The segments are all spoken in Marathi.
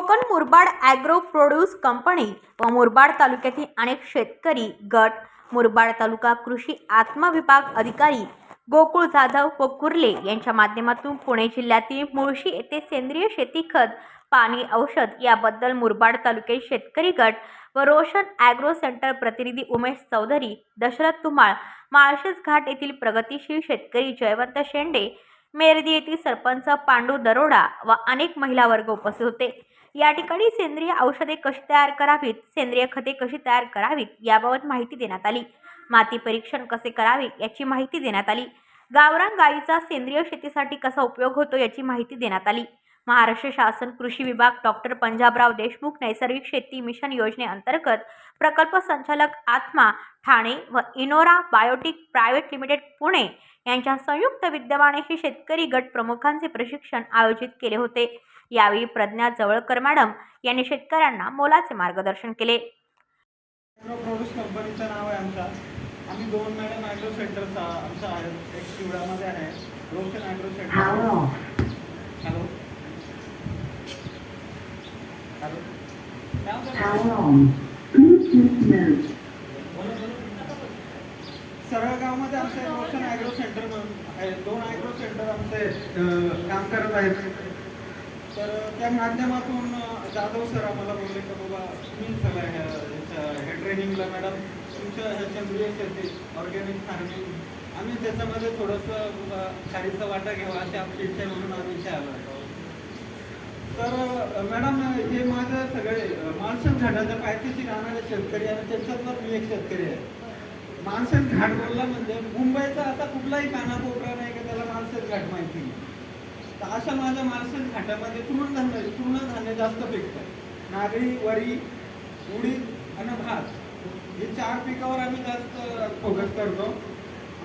Konkan Murbad agro produce company व मुरबाड तालुक्यातील अनेक शेतकरी गट मुरबाड तालुका कृषी आत्मविभाग अधिकारी गोकुळ जाधव व कुर्ले यांच्या माध्यमातून पुणे जिल्ह्यातील मुळशी येथे सेंद्रिय शेती खत पाणी औषध याबद्दल मुरबाड तालुक्यात शेतकरी गट व रोशन ॲग्रो सेंटर प्रतिनिधी उमेश चौधरी दशरथ तुमाळ माळशेज घाट येथील प्रगतिशील शेतकरी जयवंत शेंडे मेरदी येथील सरपंच पांडू दरोडा व अनेक महिला वर्ग उपस्थित होते. या ठिकाणी सेंद्रिय औषधे कशी तयार करावीत? सेंद्रिय खते कशी तयार करावीत? याबाबत माहिती देण्यात आली. माती परीक्षण कसे करावे? याची माहिती देण्यात आली. गावरान गायीचा सेंद्रिय शेतीसाठी कसा उपयोग होतो याची माहिती देण्यात आली. महाराष्ट्र शासन कृषी विभाग डॉक्टर पंजाबराव देशमुख नैसर्गिक शेती मिशन योजनेअंतर्गत प्रकल्प संचालक आत्मा ठाणे व Inora biotic private limited Pune यांच्या संयुक्त विद्यमाने हे शेतकरी गट प्रमुखांचे प्रशिक्षण आयोजित केले होते. यावेळी प्रज्ञा जवळकर मॅडम यांनी शेतकऱ्यांना मोलाचे मार्गदर्शन केले. प्रोड्यूस कंपनीचं नाव आहे आमचा. आम्ही दोन मॅडम ॲग्रो सेंटर्स आमचं आहे. एक शिवडामध्ये आहे. Roshan agro centre. Hello. Hello. mode. सरळगावमध्ये आमचं रोशन ॲग्रो सेंटर म्हणून आहे. दोन ॲग्रो सेंटर आमचे काम करत आहेत. तर त्या माध्यमातून जाधव सर आम्हाला बोलले की बाबा तुम्ही चला ह्या ह्या ट्रेनिंगला मॅडम तुमच्या ह्या सेंद्रिय शेती ऑर्गॅनिक फार्मिंग आम्ही त्याच्यामध्ये थोडंसं खारीचा वाटा घ्यावा अशी आमची इच्छा म्हणून आम्ही इथे आलो तर मॅडम हे माझं सगळे अं, माळशेज घाटाच्या पायथ्याशी राहणारे शेतकरी आणि त्याच्यातलाच मी एक शेतकरी आहे माळशेज घाट बोलला म्हणजे मुंबईचा असा कुठलाही कानाकोपरा नाही का त्याला माळशेज घाट माहिती नाही. तर अशा माझ्या महाराष्ट्र घाटामध्ये तृणधान्य तृणधान्य जास्त पिकतं नागरी वरी उडीद आणि भात हे चार पिकावर आम्ही जास्त फोकस करतो.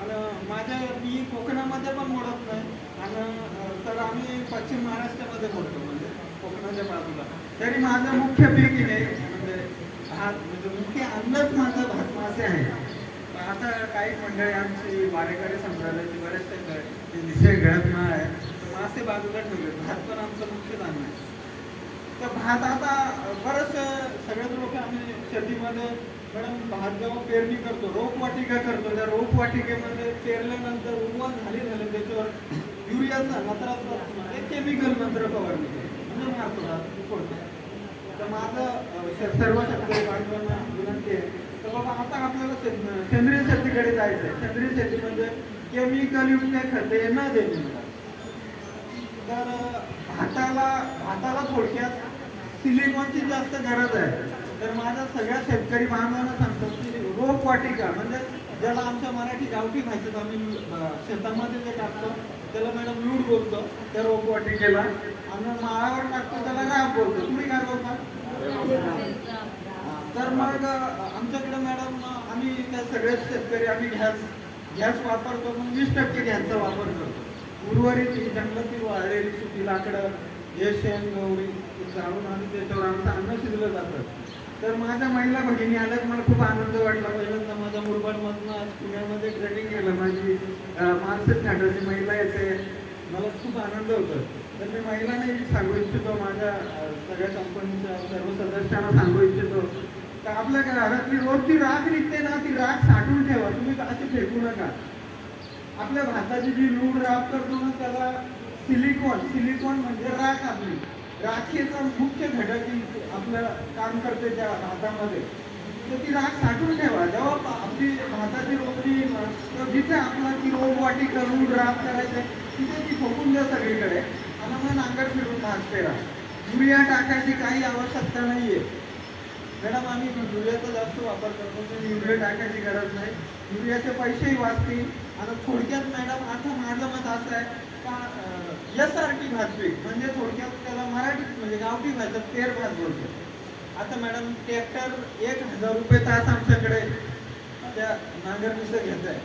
आणि माझ्या मी कोकणामध्ये पण मोडत नाही. आणि तर आम्ही पश्चिम महाराष्ट्रामध्ये मोडतो म्हणजे कोकणाच्या बाजूला. तरी माझं मुख्य पीक हे म्हणजे भात म्हणजे मुख्य अन्नच माझं भात मासे आहे. आता काही मंडळी आमची वारेकरी संप्रदायाची बरेचसे ग- घडत नाही आहे मासे बाजूला ठेवले भात पण आमचं मुख्य धान्य आहे. तर भात आता बरंच सगळेच लोक आम्ही शेतीमध्ये मॅडम भात जेव्हा पेरणी करतो रोपवाटिका करतो त्या रोपवाटिकेमध्ये पेरल्यानंतर उगवण झाली झाले त्याच्यावर युरियाचा नत्राचा केमिकल नत्र फवारणी म्हणजे मारतो भात तर माझं सर्व शेतकरी बांधवांना विनंती आहे तर बाबा आता आपल्याला सेंद्रिय शेतीकडे जायचं आहे सेंद्रिय शेती म्हणजे केमिकलयुक्त खते न देणे. मला. तर भाताला भाताला थोडक्यात सिलिकॉनची जास्त गरज आहे. तर माझ्या सगळ्या शेतकरी बांधवांना सांगतो की रोपवाटिका म्हणजे ज्याला आमच्या मराठी गावठी भाषेत आम्ही शेतामध्ये जे टाकतो त्याला मॅडम लूड बोलतो त्या रोपवाटिकेला आणि माळावर टाकतो त्याला राब बोलतो. तुम्ही काय बोलता? तर मग आमच्याकडे मॅडम आम्ही त्या सगळ्याच शेतकरी आम्ही गॅस गॅस वापरतो मग वीस टक्के गॅसचा वापर करतो. उर्वरित जंगलातील वाढलेली सुकी लाकडं हे शेण गवळी जाळून आणि त्याच्यावर आमचं अन्न शिजलं जातं. तर माझ्या महिला भगिनी आल्यात मला खूप आनंद वाटला. पहिल्यांदा माझ्या मुरबाडमधनं आज पुण्यामध्ये ट्रेनिंग केलं. माझी मार्सेट घाटाची महिला येते. मला खूप आनंद होतो. तर मी महिलांनाही सांगू इच्छितो माझ्या सगळ्या कंपनीच्या सर्व सदस्यांना सांगू इच्छितो तर आपल्या घरातली रोजची राख निघते ना ती राख साठवून ठेवा. तुम्ही अशी फेकू नका. आपल्या भाताची जी लूड राख करतो ना त्याला सिलिकॉन सिलिकॉन म्हणजे राख आपली. राखेचा मुख्य घटक आपलं काम करते त्या भातामध्ये. तर ती राख साठवून ठेवा. जेव्हा आपली भाताची रोपणी तर जिथे आपला ती रोप वाटी करून राख करायचं आहे, तिथे ती फोकून द्या सगळीकडे. आणि मग नांगर फिरून भाजते पेरा. युरिया टाकायची काही आवश्यकता नाहीये. मॅडम आम्ही युरियाचा जास्त वापर करतो तर युरिया टाकायची गरज नाही. युरियाचे पैसेही वाचतील. आणि थोडक्यात मॅडम आता माझं मत असं आहे का एस आर टी भात पीक म्हणजे थोडक्यात त्याला मराठीत म्हणजे गावठी भाषेत तेर भात बोलतो. आता मॅडम ट्रॅक्टर एक हजार रुपये तास आमच्याकडे त्या नांगरणीचं घेत आहे.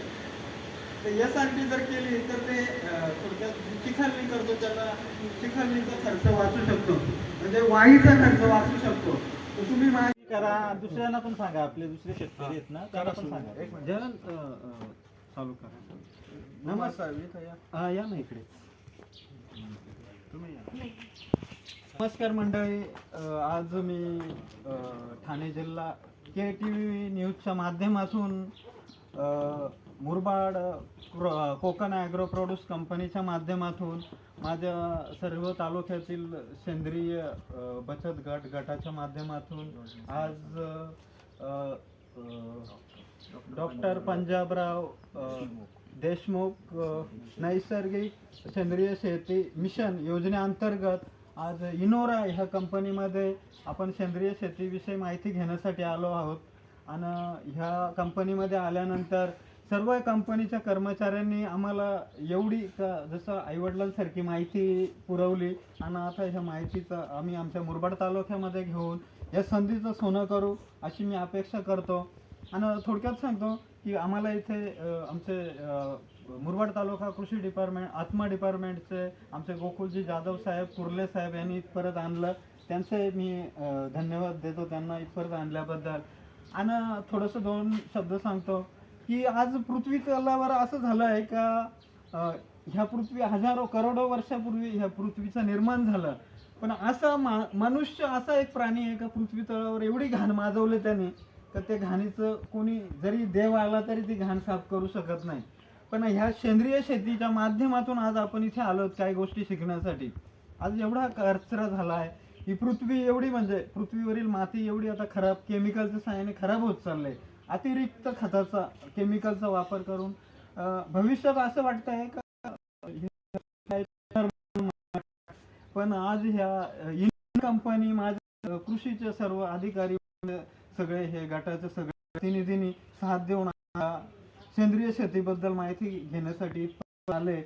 तर एस आर टी जर केली तर ते थोडक्यात चिखलणी करतो त्याला चिखलणीचा खर्च वाचू शकतो. म्हणजे वाईचा खर्च वाचू शकतो. तर तुम्ही करा. दुसऱ्यांना पण सांगा. आपले दुसरे शेतकरी आहेत ना त्यांना पण सांगा. एक मिनिट. चालू करा. नमस्कार या. हा या ना इकडे. तुम्ही या. नमस्कार मंडळी. अ, आज मी अ, ठाणे जिल्हा के टी व्ही न्यूजच्या माध्यमातून अ, मुरबाड क्रो- कोकण ॲग्रो प्रोड्यूस कंपनीच्या माध्यमातून माझ्या सर्व तालुक्यातील सेंद्रिय बचत गट गटाच्या माध्यमातून आज डॉक्टर पंजाबराव देशमुख नैसर्गिक सेंद्रिय शेती मिशन योजनेअंतर्गत आज इनोरा ह्या कंपनीमध्ये आपण सेंद्रिय शेतीविषयी माहिती घेण्यासाठी आलो आहोत. आणि ह्या कंपनीमध्ये आल्यानंतर सर्व कंपनीच्या कर्मचाऱ्यांनी आम्हाला एवढी का जसं आईवडिलांसारखी माहिती पुरवली आणि आता ह्या माहितीचं आम्ही आमच्या मुरबाड तालुक्यामध्ये घेऊन या संधीचं सोनं करू अशी मी अपेक्षा करतो. आणि थोडक्यात सांगतो की आम्हाला इथे आमचे मुरबाड तालुका कृषी डिपार्टमेंट आत्मा डिपार्टमेंटचे आमचे गोकुलजी जाधव साहेब कुर्ले साहेब यांनी इथपर्यंत आणलं. त्यांचे मी धन्यवाद देतो त्यांना इथपर्यंत आणल्याबद्दल. आणि थोडंसं दोन शब्द सांगतो. की आज पृथ्वी तलावर असं झालं आहे का ह्या पृथ्वी हजारो करोडो वर्षापूर्वी ह्या पृथ्वीचं निर्माण झालं. पण असा मा मनुष्य असा एक प्राणी आहे का पृथ्वी तळावर एवढी घाण माजवले त्याने तर ते घाणीचं कोणी जरी देव आला तरी ती घाण साफ करू शकत नाही. पण ह्या सेंद्रिय शेतीच्या माध्यमातून आज आपण इथे आलो काही गोष्टी शिकण्यासाठी. आज एवढा कचरा झाला आहे ही पृथ्वी एवढी म्हणजे पृथ्वीवरील माती एवढी आता खराब केमिकलच्या सहाय्याने खराब होत चाललंय. अतिरिक्त खताचा केमिकलचा वापर करून भविष्यात असं वाटतंय का पण आज ह्या कंपनी माझ्या कृषीचे सर्व अधिकारी सगळे हे गटाचे सगळे प्रतिनिधींनी साथ देऊन सेंद्रिय शेतीबद्दल माहिती घेण्यासाठी आले.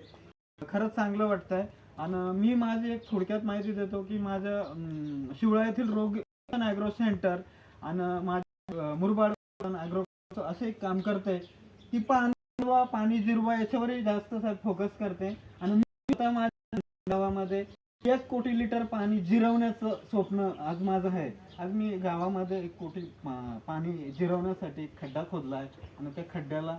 खरंच चांगलं वाटतंय. आणि मी माझी एक थोडक्यात माहिती देतो की माझ्या शिवळा येथील रोग ॲग्रो सेंटर आणि माझ्या मुरबाड असं एक काम करते की पाणी पाणी जिरवा याच्यावरही जास्त फोकस करते आणि मी माझ्या गावामध्ये एक कोटी लिटर पाणी जिरवण्याचं स्वप्न आज माझं आहे. आज मी गावामध्ये एक कोटी पाणी जिरवण्यासाठी खड्डा खोदला आहे. आणि त्या खड्ड्याला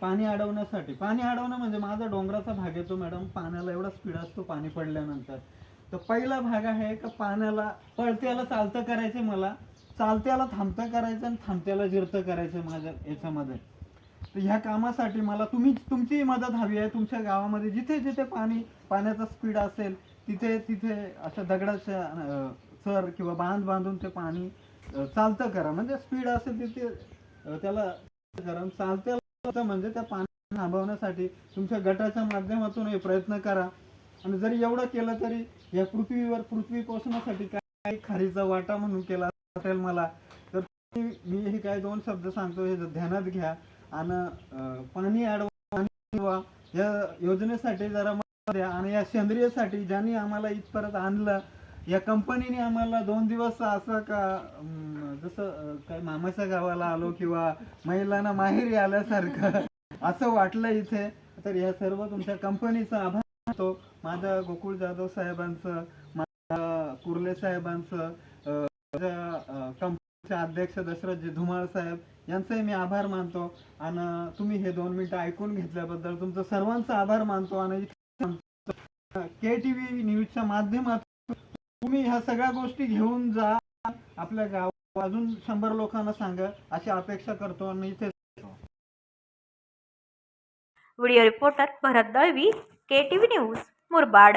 पाणी अडवण्यासाठी पाणी अडवणं म्हणजे माझा डोंगराचा भाग येतो मॅडम पाण्याला एवढा स्पीड असतो पाणी पडल्यानंतर. तर पहिला भाग आहे का पाण्याला पळत्याला चालतं करायचं मला. चालत्याला थांबतं करायचं आणि थांबत्याला जिरतं करायचं माझ्या याच्यामध्ये. तर ह्या कामासाठी मला तुम्ही तुमची मदत हवी आहे. तुमच्या गावामध्ये जिथे जिथे पाणी पाण्याचा स्पीड असेल तिथे तिथे अशा दगडाच्या सर किंवा बांध बांधून ते पाणी चालतं करा. म्हणजे स्पीड असेल तिथे त्याला करा. आणि चालत्याला म्हणजे त्या पाणी थांबवण्यासाठी तुमच्या गटाच्या माध्यमातून हे प्रयत्न करा. आणि जरी एवढं केलं तरी या पृथ्वीवर पृथ्वी पोचण्यासाठी काय खारीचा वाटा म्हणून केला वाटेल मला. तर मी हे काय दोन शब्द सांगतो हे ध्यानात घ्या. आणि पाणी अडवा या योजनेसाठी जरा द्या. आणि या सेंद्रियसाठी ज्यांनी आम्हाला इथपर्यंत आणलं या कंपनीने आम्हाला दोन दिवस असं का जसं काय मामाच्या गावाला आलो किंवा महिलांना माहेरी आल्यासारखं असं वाटलं इथे. तर या सर्व तुमच्या कंपनीचा आभार मानतो. माझ्या गोकुळ जाधव साहेबांचं माझ्या कुर्ले साहेबांचं कंपनीचे अध्यक्ष दशरथजी धुमाळ साहेब यांचंही मी आभार मानतो. आणि तुम्ही हे दोन मिनिटं ऐकून घेतल्याबद्दल तुमचं सर्वांचा आभार मानतो. आणि के टी व्ही न्यूजच्या माध्यमातून तुम्ही ह्या सगळ्या गोष्टी घेऊन जा. आपल्या गाव अजून शंभर लोकांना सांगा. अशी अपेक्षा करतो आणि इथे video reporter Bharat Dalvi K T V news Murbad.